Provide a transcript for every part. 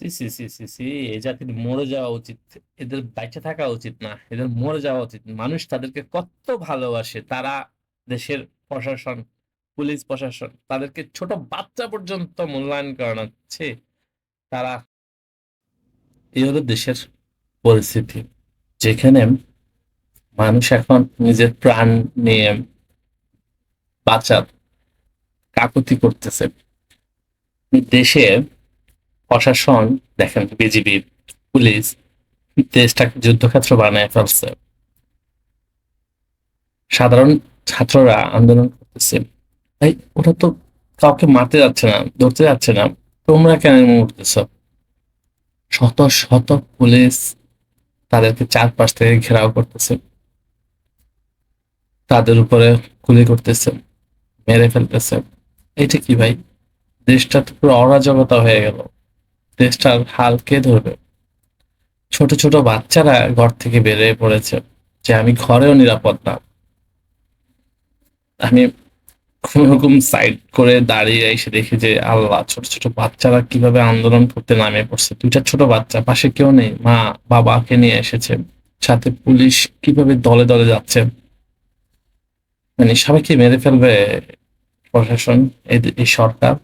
C সি সি C এই জাতির মরে যাওয়া উচিত। এদের বাইচে থাকা উচিত না, এদের মরে যাওয়া উচিত। মানুষ তাদেরকে কত ভালোবাসে, তারা দেশের প্রশাসন, পুলিশ প্রশাসন, তাদেরকে ছোট বাচ্চা পর্যন্ত মূল্যায়ন করাচ্ছে তারা এই হলো দেশের পরিস্থিতি, যেখানে মানুষ এখন নিজের প্রাণ নিয়ে বাঁচার কাকুতি করতেছে। দেশে প্রশাসন, দেখেন বিজিবি, পুলিশ দেশটাকে যুদ্ধক্ষেত্র বানায় ফেলছে। সাধারণ ছাত্ররা আন্দোলন করতেছে। ভাই ওরা তো কাউকে মারতে যাচ্ছে না, ধরতে যাচ্ছে না। তোমরা কেন করতেছ? শত শত পুলিশ তাদেরকে চারপাশ থেকে ঘেরাও করতেছে। তাদের উপরে গুলি করতেছে, মেরে ফেলতেছে। এটা কি ভাই? দেশটা তো পুরো অরাজকতা হয়ে গেল। দেশটার হাল কে ধরবে। ছোট ছোট বাচ্চারা ঘর থেকে বেরিয়ে পড়েছে যে আমি ঘরেও নিরাপদ না। আমি কোন রকম সাইড করে দাঁড়িয়ে এসে দেখি যে, আল্লাহ, ছোট ছোট বাচ্চারা কীভাবে আন্দোলন করতে নামে পড়ছে। দুইটা ছোট বাচ্চা, পাশে কেউ নেই, মা, বাবাকে নিয়ে এসেছে। সাথে পুলিশ কীভাবে দলে দলে যাচ্ছে। মানে সবাইকে মেরে ফেলবে প্রশাসন এই সরকার।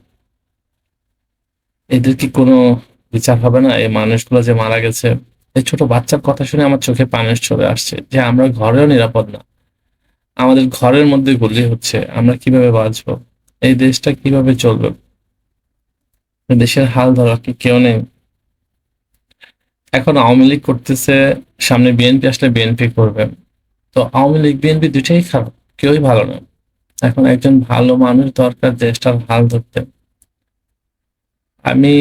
এদের কি কোনো বিচার হবে না? এই মানুষগুলো যে মারা গেছে। এই ছোট বাচ্চার কথা শুনে আমার চোখে পানি চলে আসছে যে আমরা ঘরেও নিরাপদ না। আমাদের ঘরের মধ্যে গুলি হচ্ছে। আমরা কীভাবে বাঁচবো? এই দেশটা কীভাবে চলবে? দেশের হাল ধরা কি কেউ নেই? এখন আওয়ামী লীগ করতেছে, সামনে বিএনপি আসলে বিএনপি করবে। তো আওয়ামী লীগ, বিএনপি দুটাই খারাপ, কেউই ভালো না। এখন একজন ভালো মানুষ দরকার দেশটার হাল ধরতে। আমি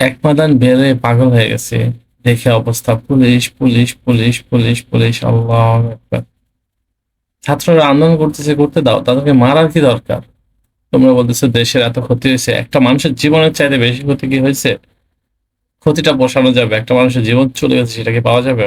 একমাদান বেড়ে পাগল হয়ে গেছি। দেখে অবস্থা police police police police police, আল্লাহ ছাত্ররা আন্দোলন করতেছে, করতে দাও, তাদেরকে মারার কি দরকার? তোমরা বলতেছো দেশের এত ক্ষতি হয়েছে। একটা মানুষের জীবনের চাইতে বেশি ক্ষতি কি হয়েছে? ক্ষতিটা বসানো যাবে, একটা মানুষের জীবন চলে গেছে সেটাকে পাওয়া যাবে?